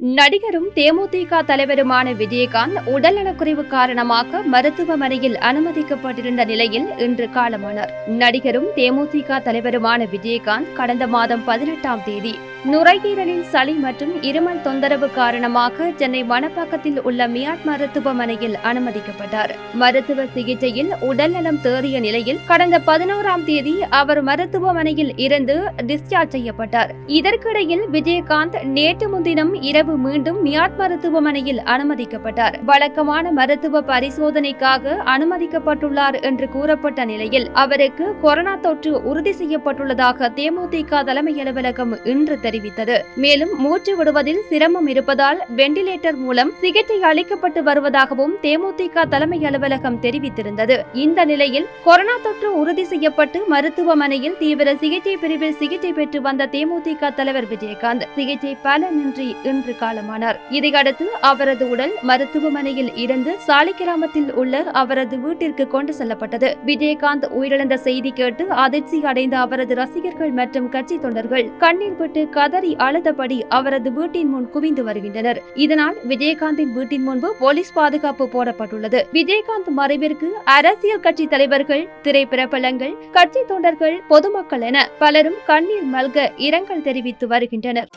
நடிகரும் தேமுதிக தலைவருமான விஜயகாந்த் உடல்நலக்குறைவு காரணமாக மருத்துவமனையில் அனுமதிக்கப்பட்டிருந்த நிலையில் இன்று காலமானார். நடிகரும் தேமுதிக தலைவருமான விஜயகாந்த் கடந்த மாதம் பதினெட்டாம் தேதி நுரையீரலில் சளி மற்றும் இருமல் தொந்தரவு காரணமாக சென்னை மணப்பாக்கத்தில் உள்ள மியாட் மருத்துவமனையில் அனுமதிக்கப்பட்டார். மருத்துவ சிகிச்சையில் உடல்நலம் தேறிய நிலையில் கடந்த பதினோராம் தேதி அவர் மருத்துவமனையில் இருந்து டிஸ்சார்ஜ் செய்யப்பட்டார். இதற்கிடையில் விஜயகாந்த் நேற்று முன்தினம் இரவு மீண்டும் மியாட் மருத்துவமனையில் அனுமதிக்கப்பட்டார். வழக்கமான மருத்துவ பரிசோதனைக்காக அனுமதிக்கப்பட்டுள்ளார் என்று கூறப்பட்ட நிலையில் அவருக்கு கொரோனா தொற்று உறுதி செய்யப்பட்டுள்ளதாக தேமுதிக தலைமை அலுவலகம் இன்று தெரிவித்தது. மேலும் மூச்சு விடுவதில் சிரமம் இருப்பதால் வெண்டிலேட்டர் மூலம் சிகிச்சை அளிக்கப்பட்டு வருவதாகவும் தேமுதிக தலைமை அலுவலகம் தெரிவித்திருந்தது. இந்த நிலையில் கொரோனா தொற்று உறுதி செய்யப்பட்டு மருத்துவமனையில் தீவிர சிகிச்சை பிரிவில் சிகிச்சை பெற்று வந்த தேமுதிக தலைவர் விஜயகாந்த் சிகிச்சை பலனின்றி இன்று காலமானார். இதையடுத்து அவரது உடல் மருத்துவமனையில் இருந்து சாலை கிராமத்தில் உள்ள அவரது வீட்டிற்கு கொண்டு செல்லப்பட்டது. விஜயகாந்த் உயிரிழந்த செய்தி கேட்டு அதிர்ச்சி அடைந்த அவரது ரசிகர்கள் மற்றும் கட்சி தொண்டர்கள் கண்ணீர் விட்டு கதறி அழுதபடி அவரது வீட்டின் முன் குவிந்து வருகின்றனர். இதனால் விஜயகாந்தின் வீட்டின் முன்பு போலீஸ் பாதுகாப்பு போடப்பட்டுள்ளது. விஜயகாந்த் மறைவிற்கு அரசியல் கட்சி தலைவர்கள் திரைப்பிரபலங்கள் கட்சி தொண்டர்கள் பொதுமக்கள் என பலரும் கண்ணீர் மல்க இரங்கல் தெரிவித்து வருகின்றனர்.